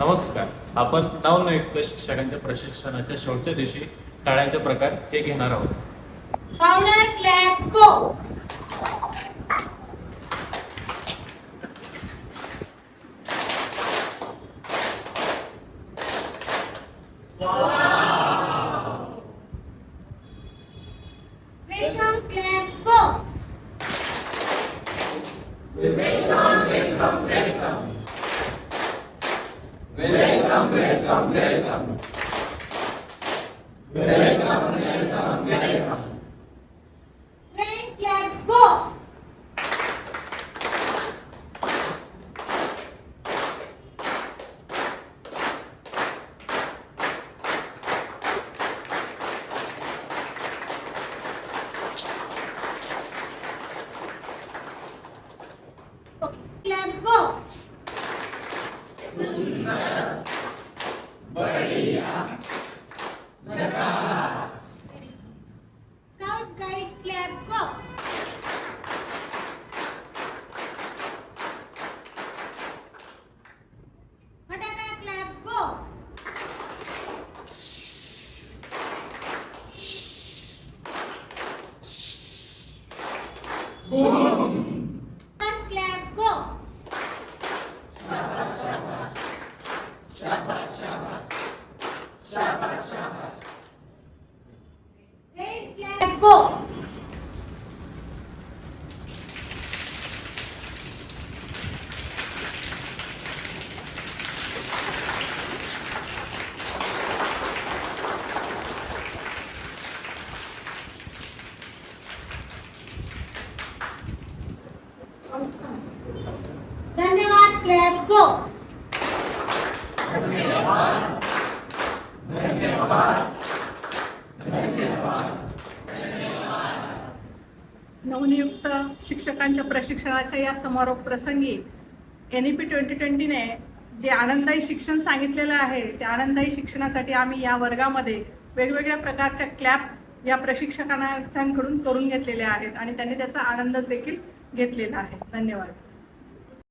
नमस्कार. आपण नवनियुक्त शिक्षकांच्या प्रशिक्षणाच्या शेवटच्या दिवशी टाळ्यांचे प्रकार हे घेणार आहोत. Powder clap go welcome clap go เมตตาเมตตาเมตตา scout guide clap go फटाका Fast clap, go. Red clap, go. धन्यवाद क्लॅप गो नवनियुक्त शिक्षकांच्या प्रशिक्षणाच्या या समारोप प्रसंगी एन ई पी ट्वेंटी ट्वेंटीने जे आनंददायी शिक्षण सांगितलेलं आहे त्या आनंददायी शिक्षणासाठी आम्ही या वर्गामध्ये वेगवेगळ्या प्रकारच्या क्लॅप या प्रशिक्षकांकडून करून घेतलेल्या आहेत आणि त्यांनी त्याचा आनंद देखील घेतलेला आहे. धन्यवाद.